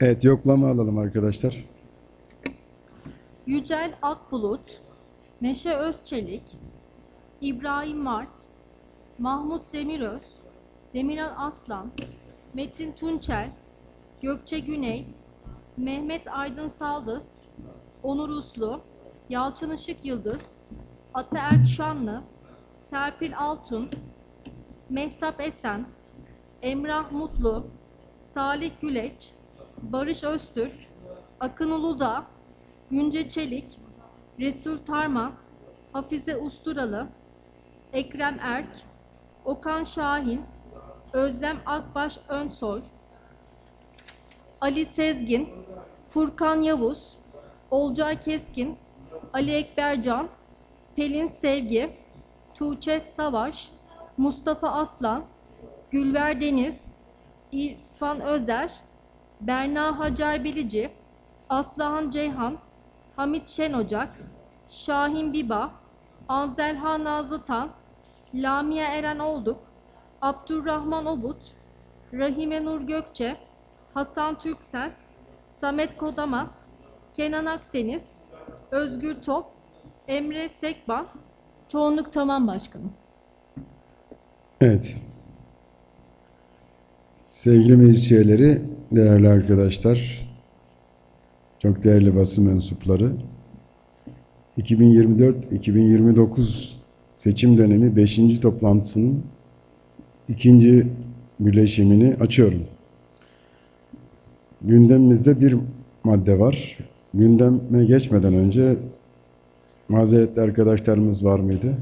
Evet yoklama alalım arkadaşlar. Yücel Akbulut, Neşe Özçelik, İbrahim Mart, Mahmut Demiröz, Demirel Aslan, Metin Tunçel, Gökçe Güney, Mehmet Aydın Saldız, Onur Uslu, Yalçın Işık Yıldız, Ata Erkşanlı, Serpil Altun, Mehtap Esen, Emrah Mutlu, Salih Güleç, Barış Öztürk, Akın Uludağ, Günce Çelik, Resul Tarman, Hafize Usturalı, Ekrem Erk, Okan Şahin, Özlem Akbaş Önsoy, Ali Sezgin, Furkan Yavuz, Olcay Keskin, Ali Ekbercan, Pelin Sevgi, Tuğçe Savaş, Mustafa Aslan, Gülver Deniz, İrfan Özer, Berna Hacer Bilici, Aslıhan Ceyhan, Hamit Şen Ocak, Şahin Biba, Anzelha Nazlıtan, Lamia Eren Olduk, Abdurrahman Obut, Rahime Nur Gökçe, Hasan Türksel, Samet Kodama, Kenan Akdeniz, Özgür Top, Emre Sekban, çoğunluk tamam başkanım. Evet. Sevgili meclis üyeleri, değerli arkadaşlar, çok değerli basın mensupları, 2024-2029 seçim dönemi 5. toplantısının ikinci birleşimini açıyorum. Gündemimizde bir madde var. Gündeme geçmeden önce mazeretli arkadaşlarımız var mıydı?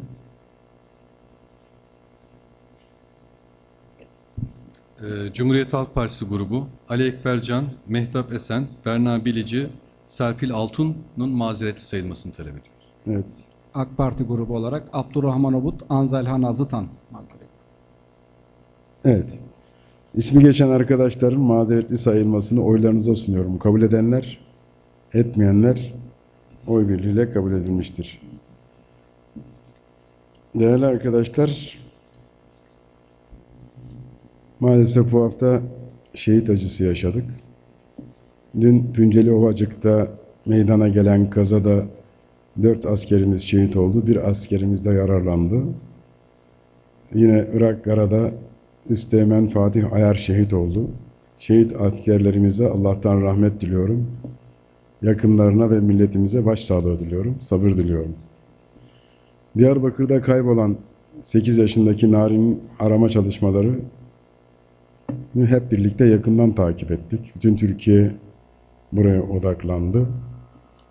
Ee, Cumhuriyet Halk Partisi grubu Ali Ekbercan, Mehtap Esen, Berna Bilici, Serpil Altun'un mazeretli sayılmasını talep ediyoruz. Evet. AK Parti grubu olarak Abdurrahman Obut, Anzelha Nazlıtan mazeret. Evet. İsmi geçen arkadaşların mazeretli sayılmasını oylarınıza sunuyorum. Kabul edenler, etmeyenler oy birliğiyle kabul edilmiştir. Değerli arkadaşlar, maalesef bu hafta şehit acısı yaşadık. Dün Tunceli Ovacık'ta meydana gelen kazada dört askerimiz şehit oldu, bir askerimiz de yararlandı. Yine Irak Gara'da Üsteğmen Fatih Ayar şehit oldu. Şehit askerlerimize Allah'tan rahmet diliyorum. Yakınlarına ve milletimize başsağlığı diliyorum. Sabır diliyorum. Diyarbakır'da kaybolan 8 yaşındaki Narin'in arama çalışmaları hep birlikte yakından takip ettik. Bütün Türkiye buraya odaklandı.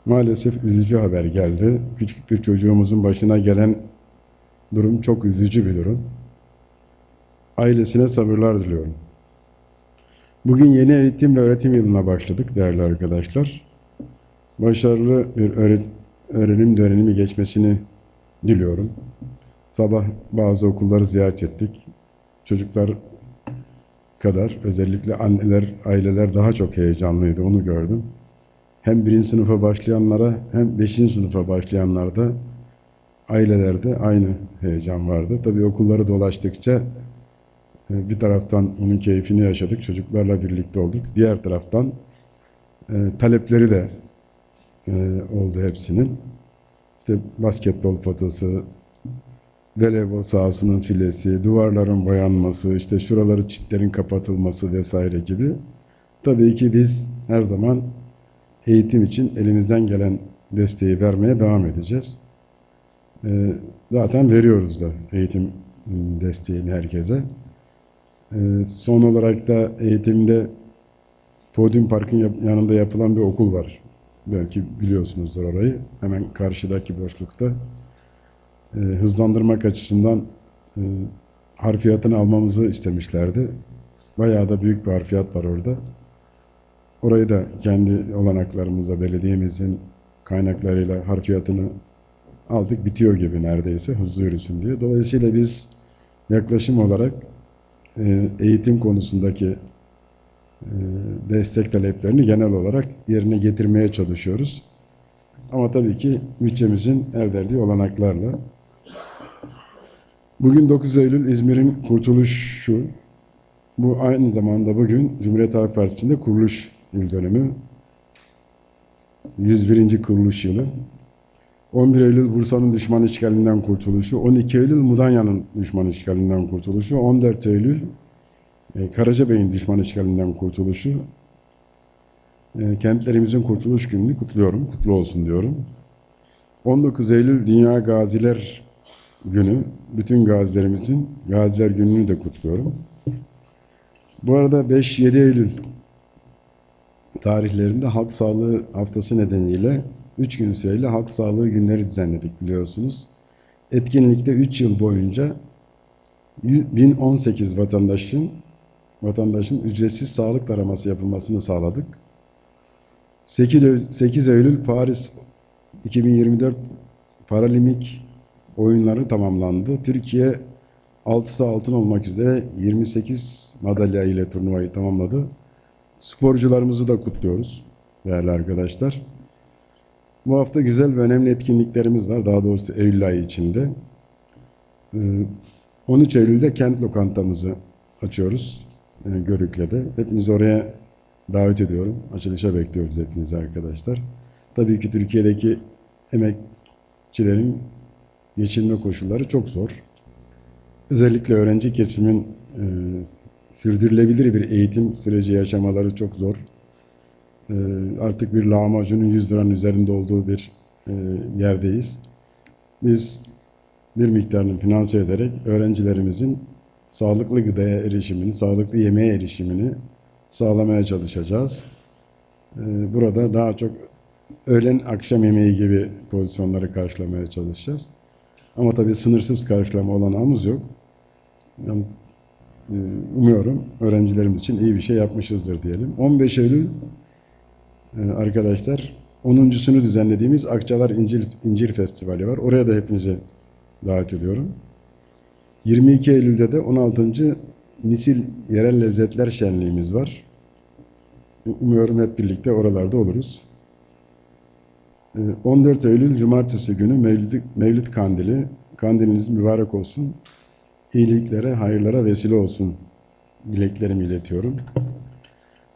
Maalesef üzücü haber geldi. Küçük bir çocuğumuzun başına gelen durum çok üzücü bir durum ailesine sabırlar diliyorum. Bugün yeni eğitim ve öğretim yılına başladık değerli arkadaşlar. Başarılı bir öğrenim dönemi geçmesini diliyorum. Sabah bazı okulları ziyaret ettik. Çocuklar kadar özellikle anneler, aileler daha çok heyecanlıydı onu gördüm. Hem birinci sınıfa başlayanlara hem beşinci sınıfa başlayanlarda ailelerde aynı heyecan vardı. Tabii okulları dolaştıkça e, bir taraftan onun keyfini yaşadık, çocuklarla birlikte olduk. Diğer taraftan e, talepleri de e, oldu hepsinin. İşte basketbol potası, voleybol sahasının filesi, duvarların boyanması, işte şuraları çitlerin kapatılması vesaire gibi. Tabii ki biz her zaman eğitim için elimizden gelen desteği vermeye devam edeceğiz. E, zaten veriyoruz da eğitim desteğini herkese. Ee, son olarak da eğitimde Podium Park'ın yanında yapılan bir okul var. Belki biliyorsunuzdur orayı. Hemen karşıdaki boşlukta. Ee, hızlandırmak açısından e, harfiyatını almamızı istemişlerdi. Bayağı da büyük bir harfiyat var orada. Orayı da kendi olanaklarımızla, belediyemizin kaynaklarıyla harfiyatını aldık. Bitiyor gibi neredeyse hızlı yürüsün diye. Dolayısıyla biz yaklaşım olarak e, eğitim konusundaki e, destek taleplerini genel olarak yerine getirmeye çalışıyoruz. Ama tabii ki bütçemizin el verdiği olanaklarla. Bugün 9 Eylül İzmir'in kurtuluşu. Bu aynı zamanda bugün Cumhuriyet Halk Partisi'nde kuruluş yıl dönümü. 101. kuruluş yılı. 11 Eylül Bursa'nın düşman işgalinden kurtuluşu, 12 Eylül Mudanya'nın düşman işgalinden kurtuluşu, 14 Eylül e, Karacabey'in düşman işgalinden kurtuluşu, e, kentlerimizin kurtuluş gününü kutluyorum, kutlu olsun diyorum. 19 Eylül Dünya Gaziler Günü, bütün gazilerimizin Gaziler Günü'nü de kutluyorum. Bu arada 5-7 Eylül tarihlerinde Halk Sağlığı Haftası nedeniyle 3 gün süreyle Halk Sağlığı Günleri düzenledik biliyorsunuz. Etkinlikte 3 yıl boyunca 1018 vatandaşın vatandaşın ücretsiz sağlık taraması yapılmasını sağladık. 8 Eylül, 8 Eylül Paris 2024 Paralimpik oyunları tamamlandı. Türkiye 6'sı altın olmak üzere 28 madalya ile turnuvayı tamamladı. Sporcularımızı da kutluyoruz değerli arkadaşlar. Bu hafta güzel ve önemli etkinliklerimiz var. Daha doğrusu Eylül ayı içinde. Ee, 13 Eylül'de kent lokantamızı açıyoruz. e, Görükle'de. Hepinizi oraya davet ediyorum. Açılışa bekliyoruz hepinizi arkadaşlar. Tabii ki Türkiye'deki emekçilerin geçinme koşulları çok zor. Özellikle öğrenci kesimin e, sürdürülebilir bir eğitim süreci yaşamaları çok zor. E, artık bir lahmacunun 100 liranın üzerinde olduğu bir e, yerdeyiz. Biz bir miktarını finanse ederek öğrencilerimizin sağlıklı gıdaya erişimini, sağlıklı yemeğe erişimini sağlamaya çalışacağız. E, burada daha çok öğlen akşam yemeği gibi pozisyonları karşılamaya çalışacağız. Ama tabii sınırsız karşılama olanağımız yok. Yalnız e, umuyorum öğrencilerimiz için iyi bir şey yapmışızdır diyelim. 15 Eylül e, arkadaşlar 10.sunu düzenlediğimiz Akçalar İncir, İncir Festivali var. Oraya da hepinizi davet ediyorum. 22 Eylül'de de 16. Misil Yerel Lezzetler Şenliğimiz var. Umuyorum hep birlikte oralarda oluruz. E, 14 Eylül Cumartesi günü Mevlid, Mevlid Kandili. Kandiliniz mübarek olsun. İyiliklere, hayırlara vesile olsun dileklerimi iletiyorum.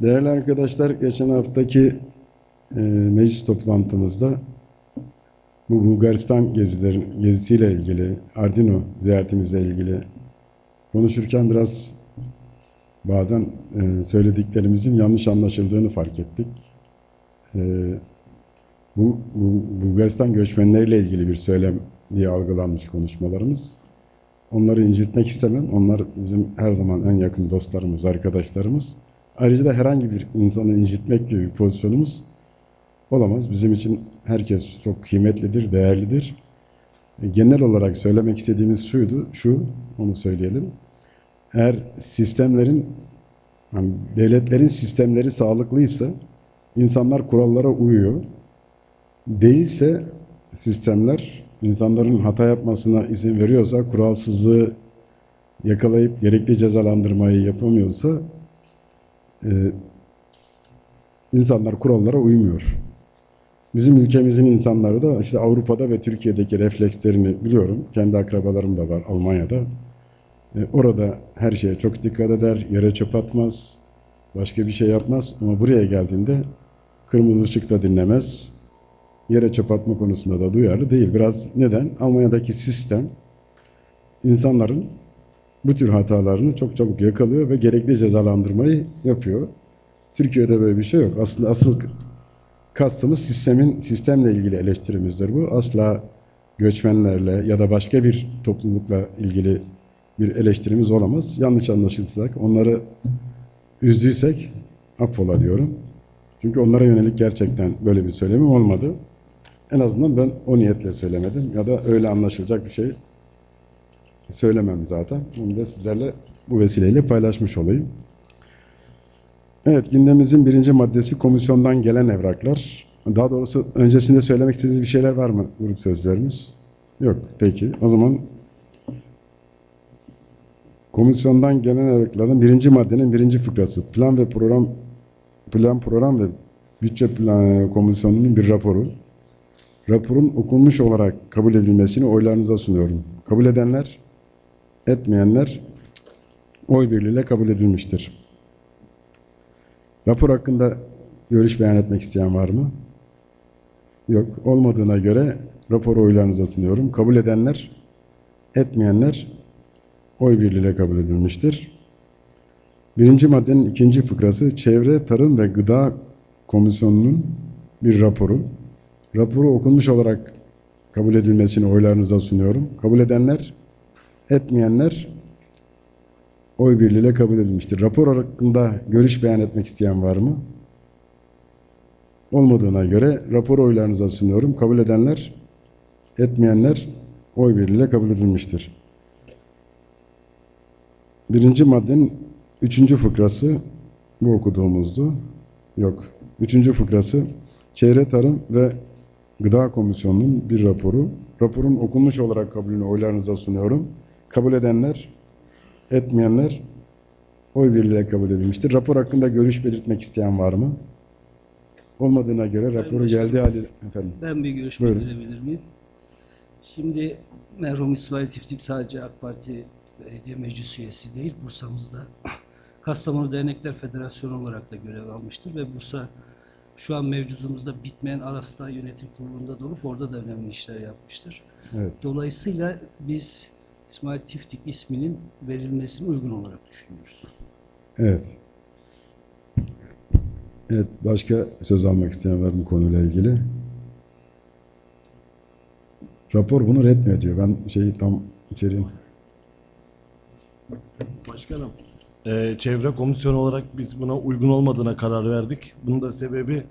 Değerli arkadaşlar, geçen haftaki e, meclis toplantımızda bu Bulgaristan gezilerin, gezisiyle ilgili, Ardino ziyaretimizle ilgili konuşurken biraz bazen e, söylediklerimizin yanlış anlaşıldığını fark ettik. E, bu, bu Bulgaristan göçmenleriyle ilgili bir söylem diye algılanmış konuşmalarımız. Onları incitmek istemem. Onlar bizim her zaman en yakın dostlarımız, arkadaşlarımız. Ayrıca da herhangi bir insanı incitmek gibi bir pozisyonumuz olamaz. Bizim için herkes çok kıymetlidir, değerlidir. E, Genel olarak söylemek istediğimiz şuydu, şu, onu söyleyelim. Eğer sistemlerin, yani devletlerin sistemleri sağlıklıysa, insanlar kurallara uyuyor. Değilse sistemler, insanların hata yapmasına izin veriyorsa, kuralsızlığı yakalayıp gerekli cezalandırmayı yapamıyorsa, e, insanlar kurallara uymuyor. Bizim ülkemizin insanları da işte Avrupa'da ve Türkiye'deki reflekslerini biliyorum. Kendi akrabalarım da var Almanya'da. E, orada her şeye çok dikkat eder, yere çöp atmaz, başka bir şey yapmaz. Ama buraya geldiğinde kırmızı ışıkta dinlemez, yere çöp atma konusunda da duyarlı değil. Biraz neden? Almanya'daki sistem insanların bu tür hatalarını çok çabuk yakalıyor ve gerekli cezalandırmayı yapıyor. Türkiye'de böyle bir şey yok. Aslında asıl kastımız sistemin sistemle ilgili eleştirimizdir bu. Asla göçmenlerle ya da başka bir toplulukla ilgili bir eleştirimiz olamaz. Yanlış anlaşılırsak, onları üzdüysek affola diyorum. Çünkü onlara yönelik gerçekten böyle bir söylemim olmadı. En azından ben o niyetle söylemedim ya da öyle anlaşılacak bir şey söylemem zaten. Bunu da sizlerle bu vesileyle paylaşmış olayım. Evet, gündemimizin birinci maddesi komisyondan gelen evraklar. Daha doğrusu öncesinde söylemek istediğiniz bir şeyler var mı grup sözlerimiz? Yok, peki. O zaman komisyondan gelen evrakların birinci maddenin birinci fıkrası. Plan ve program plan program ve bütçe plan komisyonunun bir raporu. Raporun okunmuş olarak kabul edilmesini oylarınıza sunuyorum. Kabul edenler, etmeyenler oy birliğiyle kabul edilmiştir. Rapor hakkında görüş beyan etmek isteyen var mı? Yok. Olmadığına göre raporu oylarınıza sunuyorum. Kabul edenler, etmeyenler oy birliğiyle kabul edilmiştir. Birinci maddenin ikinci fıkrası Çevre, Tarım ve Gıda Komisyonu'nun bir raporu. Raporu okunmuş olarak kabul edilmesini oylarınıza sunuyorum. Kabul edenler, etmeyenler oy birliğiyle kabul edilmiştir. Rapor hakkında görüş beyan etmek isteyen var mı? Olmadığına göre rapor oylarınıza sunuyorum. Kabul edenler, etmeyenler oy birliğiyle kabul edilmiştir. Birinci maddenin üçüncü fıkrası bu okuduğumuzdu. Yok. Üçüncü fıkrası Çevre Tarım ve Gıda Komisyonu'nun bir raporu. Raporun okunmuş olarak kabulünü oylarınıza sunuyorum. Kabul edenler, etmeyenler oy birliğiyle kabul edilmiştir. Rapor hakkında görüş belirtmek isteyen var mı? Olmadığına göre raporu geldiği hali... Efendim. Ben bir görüş Buyurun. bildirebilir miyim? Şimdi merhum İsmail Tiftik sadece AK Parti Belediye Meclis üyesi değil, Bursa'mızda Kastamonu Dernekler Federasyonu olarak da görev almıştır ve Bursa şu an mevcudumuzda bitmeyen Aras'ta yönetim kurulunda da olup orada da önemli işler yapmıştır. Evet. Dolayısıyla biz İsmail Tiftik isminin verilmesini uygun olarak düşünüyoruz. Evet. Evet, başka söz almak isteyen var mı konuyla ilgili? Rapor bunu red mi ediyor? Ben şeyi tam içeriğin... Başkanım, eee, çevre komisyonu olarak biz buna uygun olmadığına karar verdik. Bunun da sebebi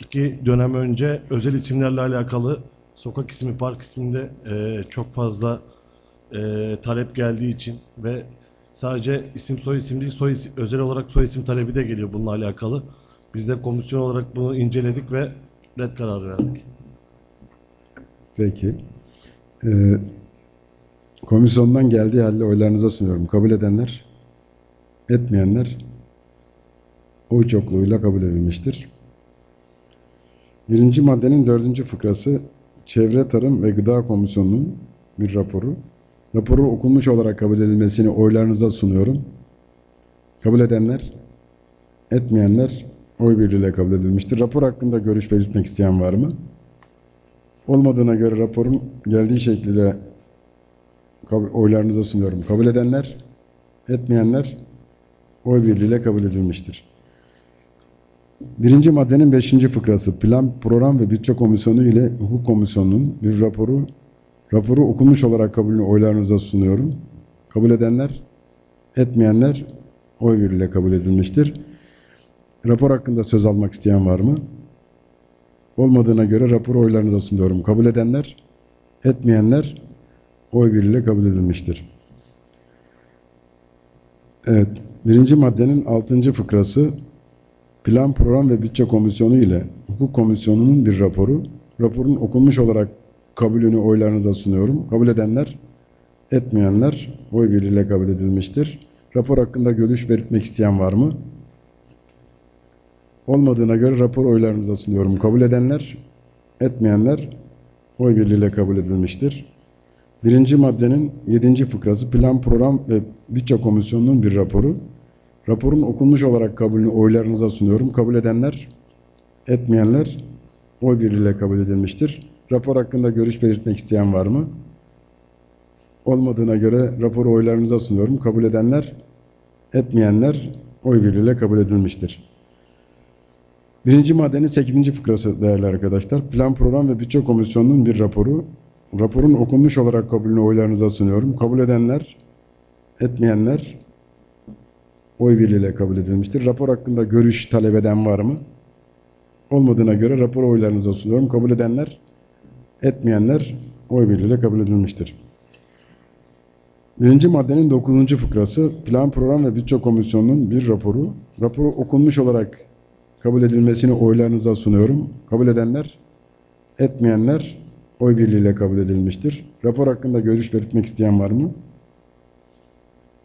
iki dönem önce özel isimlerle alakalı sokak ismi, park isminde eee, çok fazla eee, talep geldiği için ve sadece isim soy isim değil, soy isim, özel olarak soy isim talebi de geliyor bununla alakalı. Biz de komisyon olarak bunu inceledik ve red kararı verdik. Peki. Ee, komisyondan geldiği halde oylarınıza sunuyorum. Kabul edenler, etmeyenler oy çokluğuyla kabul edilmiştir. Birinci maddenin dördüncü fıkrası Çevre Tarım ve Gıda Komisyonu'nun bir raporu. Raporu okunmuş olarak kabul edilmesini oylarınıza sunuyorum. Kabul edenler, etmeyenler oy birliğiyle kabul edilmiştir. Rapor hakkında görüş belirtmek isteyen var mı? Olmadığına göre raporun geldiği şekliyle oylarınıza sunuyorum. Kabul edenler, etmeyenler oy birliğiyle kabul edilmiştir. Birinci maddenin beşinci fıkrası Plan, Program ve Bütçe Komisyonu ile Hukuk Komisyonu'nun bir raporu raporu okunmuş olarak kabulünü oylarınıza sunuyorum. Kabul edenler, etmeyenler oy birliğiyle kabul edilmiştir. Rapor hakkında söz almak isteyen var mı? Olmadığına göre raporu oylarınıza sunuyorum. Kabul edenler, etmeyenler oy birliğiyle kabul edilmiştir. Evet, birinci maddenin altıncı fıkrası Plan, Program ve Bütçe Komisyonu ile Hukuk Komisyonu'nun bir raporu. Raporun okunmuş olarak kabulünü oylarınıza sunuyorum. Kabul edenler, etmeyenler oy birliğiyle kabul edilmiştir. Rapor hakkında görüş belirtmek isteyen var mı? Olmadığına göre rapor oylarınıza sunuyorum. Kabul edenler, etmeyenler oy birliğiyle kabul edilmiştir. Birinci maddenin yedinci fıkrası Plan, Program ve Bütçe Komisyonu'nun bir raporu. Raporun okunmuş olarak kabulünü oylarınıza sunuyorum. Kabul edenler, etmeyenler oy birliğiyle kabul edilmiştir. Rapor hakkında görüş belirtmek isteyen var mı? Olmadığına göre raporu oylarınıza sunuyorum. Kabul edenler, etmeyenler oy birliğiyle kabul edilmiştir. Birinci maddenin 8. fıkrası değerli arkadaşlar. Plan, Program ve Bütçe Komisyonu'nun bir raporu. Raporun okunmuş olarak kabulünü oylarınıza sunuyorum. Kabul edenler, etmeyenler oy birliğiyle kabul edilmiştir. Rapor hakkında görüş talep eden var mı? Olmadığına göre rapor oylarınıza sunuyorum. Kabul edenler, etmeyenler oy birliğiyle kabul edilmiştir. Birinci maddenin 9. fıkrası Plan, Program ve Bütçe Komisyonu'nun bir raporu. Raporu okunmuş olarak kabul edilmesini oylarınıza sunuyorum. Kabul edenler, etmeyenler oy birliğiyle kabul edilmiştir. Rapor hakkında görüş belirtmek isteyen var mı?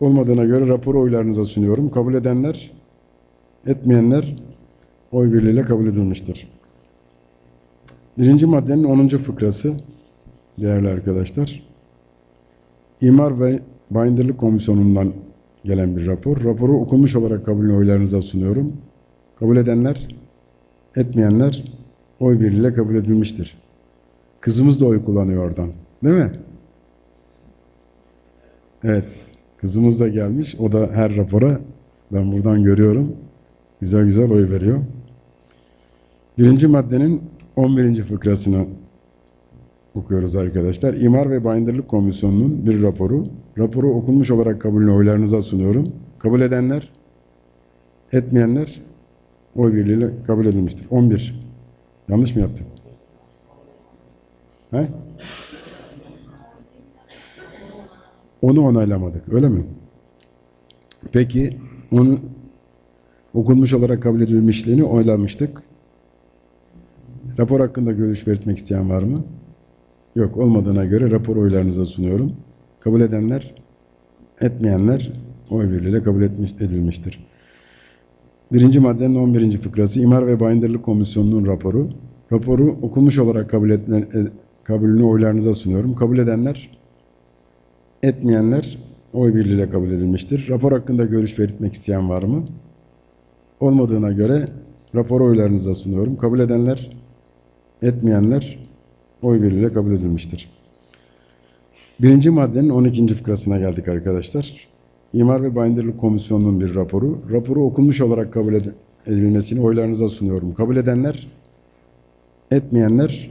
Olmadığına göre raporu oylarınıza sunuyorum. Kabul edenler, etmeyenler oy birliğiyle kabul edilmiştir. Birinci maddenin 10. fıkrası değerli arkadaşlar. İmar ve Bayındırlık Komisyonu'ndan gelen bir rapor. Raporu okunmuş olarak kabulünü oylarınıza sunuyorum. Kabul edenler, etmeyenler oy birliğiyle kabul edilmiştir. Kızımız da oy kullanıyor oradan. Değil mi? Evet. Kızımız da gelmiş. O da her rapora ben buradan görüyorum. Güzel güzel oy veriyor. Birinci maddenin 11. fıkrasını okuyoruz arkadaşlar. İmar ve Bayındırlık Komisyonu'nun bir raporu. Raporu okunmuş olarak kabulüne oylarınıza sunuyorum. Kabul edenler, etmeyenler oy birliğiyle kabul edilmiştir. 11. Yanlış mı yaptım? He? Onu onaylamadık, öyle mi? Peki, onu okunmuş olarak kabul edilmişliğini oylamıştık. Rapor hakkında görüş belirtmek isteyen var mı? Yok, olmadığına göre rapor oylarınıza sunuyorum. Kabul edenler, etmeyenler oy birliğiyle kabul etmiş, edilmiştir. Birinci maddenin 11. fıkrası İmar ve Bayındırlık Komisyonu'nun raporu. Raporu okunmuş olarak kabul etme, e, kabulünü oylarınıza sunuyorum. Kabul edenler, etmeyenler oy birliğiyle kabul edilmiştir. Rapor hakkında görüş belirtmek isteyen var mı? Olmadığına göre raporu oylarınıza sunuyorum. Kabul edenler, etmeyenler oy birliğiyle kabul edilmiştir. Birinci maddenin 12. fıkrasına geldik arkadaşlar. İmar ve Bayındırlık Komisyonu'nun bir raporu. Raporu okunmuş olarak kabul ed- edilmesini oylarınıza sunuyorum. Kabul edenler, etmeyenler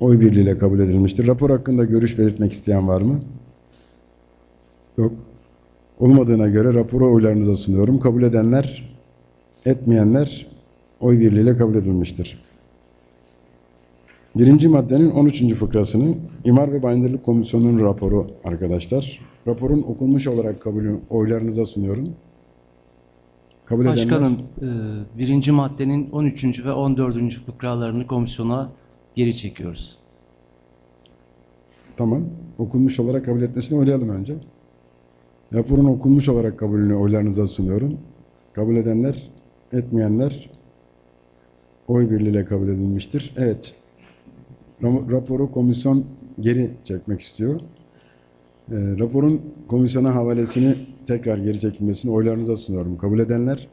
oy birliğiyle kabul edilmiştir. Rapor hakkında görüş belirtmek isteyen var mı? Yok. Olmadığına göre raporu oylarınıza sunuyorum. Kabul edenler, etmeyenler oy birliğiyle kabul edilmiştir. Birinci maddenin 13. fıkrasını İmar ve Bayındırlık Komisyonu'nun raporu arkadaşlar. Raporun okunmuş olarak kabulü oylarınıza sunuyorum. Kabul edenler, Başkanım, e, birinci maddenin 13. ve 14. fıkralarını komisyona geri çekiyoruz. tamam. Okunmuş olarak kabul etmesini oylayalım önce. Raporun okunmuş olarak kabulünü oylarınıza sunuyorum. Kabul edenler, etmeyenler oy birliğiyle kabul edilmiştir. Evet. Raporu komisyon geri çekmek istiyor. Ee, raporun komisyona havalesini tekrar geri çekilmesini oylarınıza sunuyorum. Kabul edenler,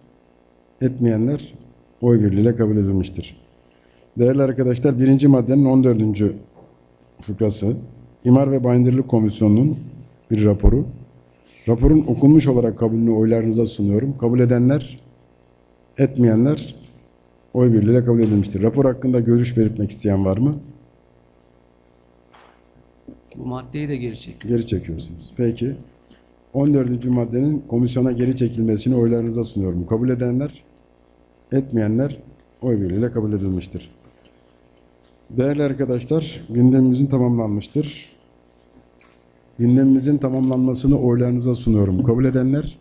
etmeyenler oy birliğiyle kabul edilmiştir. Değerli arkadaşlar, birinci maddenin 14. fıkrası, İmar ve Bayındırlık Komisyonu'nun bir raporu. Raporun okunmuş olarak kabulünü oylarınıza sunuyorum. Kabul edenler, etmeyenler oy birliğiyle kabul edilmiştir. Rapor hakkında görüş belirtmek isteyen var mı? Bu maddeyi de geri çekiyoruz. Geri çekiyorsunuz. Peki. 14. maddenin komisyona geri çekilmesini oylarınıza sunuyorum. Kabul edenler, etmeyenler oy birliğiyle kabul edilmiştir. Değerli arkadaşlar, gündemimizin tamamlanmıştır gündemimizin tamamlanmasını oylarınıza sunuyorum. Kabul edenler,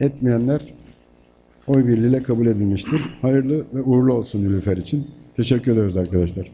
etmeyenler oy birliğiyle kabul edilmiştir. Hayırlı ve uğurlu olsun Nilüfer için. Teşekkür ederiz arkadaşlar.